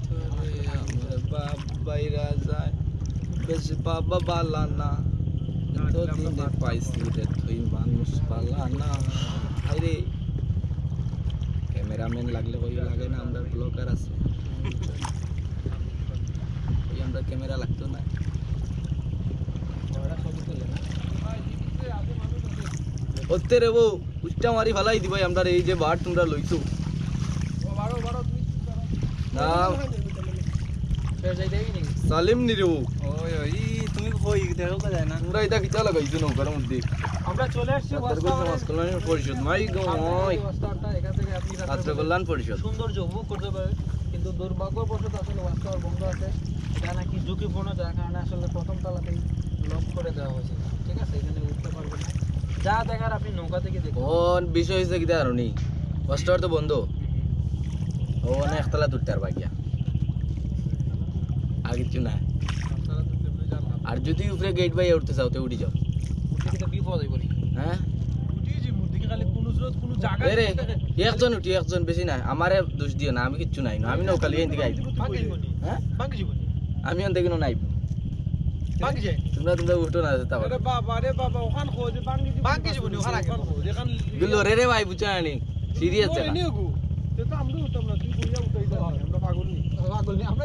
তোরে আমার বাপ বাইরা যায় বেশ বাবা বালানা এতদিনে পাইছি রে তুই মানুষ বালানা আরে ক্যামেরাম্যান লাগলে ওই লাগে না আমরা ব্লগার আছে ওই আমরা ক্যামেরা লাগতো না ওতে রে বউ উচ্চা মারি ফেলাই দিবাই আমরা এই যে বার তোমরা লইছো না সালিম নি রে বউ ওই ওই তুমি কই দেখো। কা যায় না তোমরা এটা কিতা লাগাইছো নৌকার মধ্যে আমরা চলে আসছি কল্যাণ পরিষদ মাই গো মাই ছাত্র কল্যাণ পরিষদ। সৌন্দর্য উপভোগ করতে পারে। কিন্তু দুর্ভাগ্যবশত আসলে ওয়াস্তার বন্ধ আছে। এটা নাকি ঝুঁকিপূর্ণ যার কারণে আসলে প্রথম তলাতেই লক করে দেওয়া হয়েছে। ঠিক আছে এখানে উঠতে পারবেন না। যা দেখার আপনি নৌকা থেকে দেখুন। বিষয় হয়েছে কিতা আর নি? কষ্টর তো বন্ধ। ও না একতলা আর বাকিয়া আর কিছু না আর যদি উপরে গেট বাই উঠতে চাও তো উঠি যাও। নি হ্যাঁ একজন উঠি একজন বেশি নাই আমারে দোষ দিও না আমি কিচ্ছু নাই। না আমি নৌকা লিয়ে এদিকে আইব। হ্যাঁ? আমি অন দেখি নাই। বাকি যায় তোমরা তোমরা উঠো না তা বাবা রে বাবা ওখান খোঁজ বাঙ্গি বাকি জীবনী ওখানে আগে খোঁজ এখানগুলো রে রে ভাই বুঝছ না সিরিয়াস নিয়ে গো তো আমরা উঠতাম না তুই কইয়া উঠাই আমরা পাগল নি পাগল নি আমরা